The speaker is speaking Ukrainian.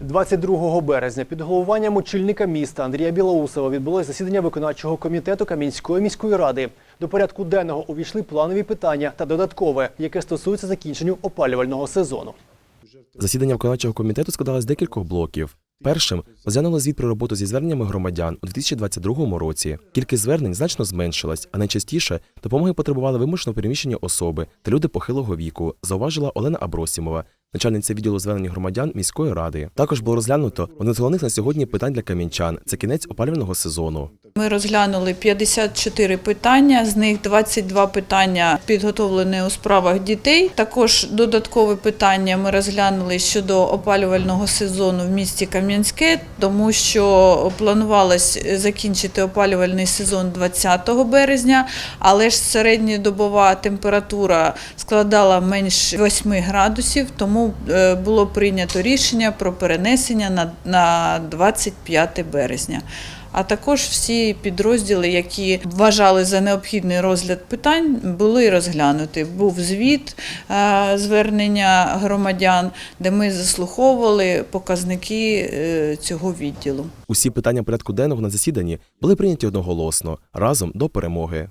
22 березня під головуванням очільника міста Андрія Білоусова відбулось засідання виконавчого комітету Кам'янської міської ради. До порядку денного увійшли планові питання та додаткове, яке стосується закінченню опалювального сезону. Засідання виконавчого комітету складалось з декількох блоків. Першим розглянули звіт про роботу зі зверненнями громадян у 2022 році. Кількість звернень значно зменшилась, а найчастіше допомоги потребували вимушено переміщені особи та люди похилого віку, зауважила Олена Абросімова, начальниця відділу звернень громадян міської ради. Також було розглянуто одне з головних на сьогодні питань для кам'янчан це кінець опалювального сезону. Ми розглянули 54 питання, з них 22 питання підготовлені у справах дітей. Також додаткове питання ми розглянули щодо опалювального сезону в місті Кам'янське, тому що планувалось закінчити опалювальний сезон 20 березня, але ж середньодобова температура складала менш 8 градусів, тому е, було прийнято рішення про перенесення на, на 25 березня. А також всі підрозділи, які вважали за необхідний розгляд питань, були розглянуті. Був звіт е, звернення громадян, де ми заслуховували показники е, цього відділу. Усі питання порядку денного на засіданні були прийняті одноголосно разом до перемоги.